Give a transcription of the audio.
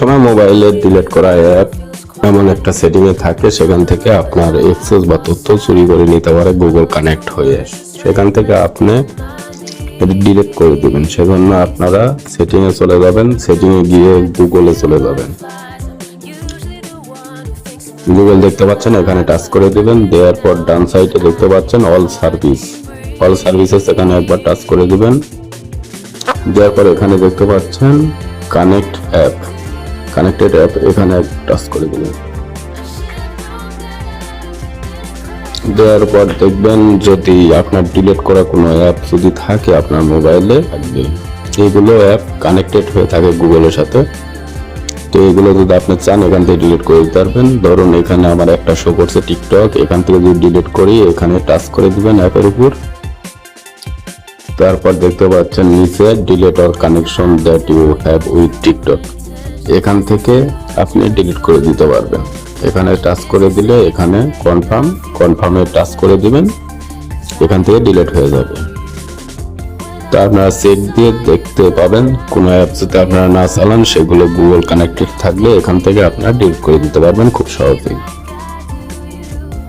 সময় মোবাইলে ডিলেট করা অ্যাপ এমন একটা সেটিংয়ে থাকে, সেখান থেকে আপনার এক্সেস বা তথ্য চুরি করে নিতে পারে গুগল কানেক্ট হয়ে। সেখান থেকে আপনি ডিলিট করে দিবেন। সেজন্য আপনারা সেটিংয়ে চলে যাবেন সেটিংয়ে গিয়ে গুগলে চলে যাবেন। গুগল দেখতে পাচ্ছেন, এখানে টাচ করে দিবেন, দেওয়ার পর ডান সাইডে দেখতে পাচ্ছেন অল সার্ভিস অল সার্ভিসেস এখানে একবার টাচ করে দিবেন। দেওয়ার পর এখানে দেখতে পাচ্ছেন কানেক্ট অ্যাপ কানেক্টেড অ্যাপ এখানে টাচ করে দিবেন। দেওয়ার পর দেখবেন যদি আপনার ডিলিট করা কোনো অ্যাপ যদি থাকে আপনার মোবাইলে থাকবে এইগুলো অ্যাপ কানেক্টেড হয়ে থাকে গুগলের সাথে। তো এগুলো যদি আপনি চান, এখান থেকে ডিলিট করে দিতে পারবেন। ধরুন এখানে আমার একটা শো করছে টিকটক এখান থেকে যদি ডিলিট করি, এখানে টাচ করে দিবেন অ্যাপের উপর। তারপর দেখতে পাচ্ছেন নিচে delete or connection that you have with TikTok এখান থেকে আপনি ডিলিট করে দিতে পারবেন। এখানে টাচ করে দিলে এখানে কনফার্ম কনফার্মে টাচ করে দিবেন। এখান থেকে ডিলিট হয়ে যাবে। তা আপনারা চেক দিয়ে দেখতে পাবেন, কোনো অ্যাপ আপনারা না চালান, সেগুলো গুগল কানেক্টেড থাকলে এখান থেকে আপনারা ডিলিট করে দিতে পারবেন খুব সহজেই।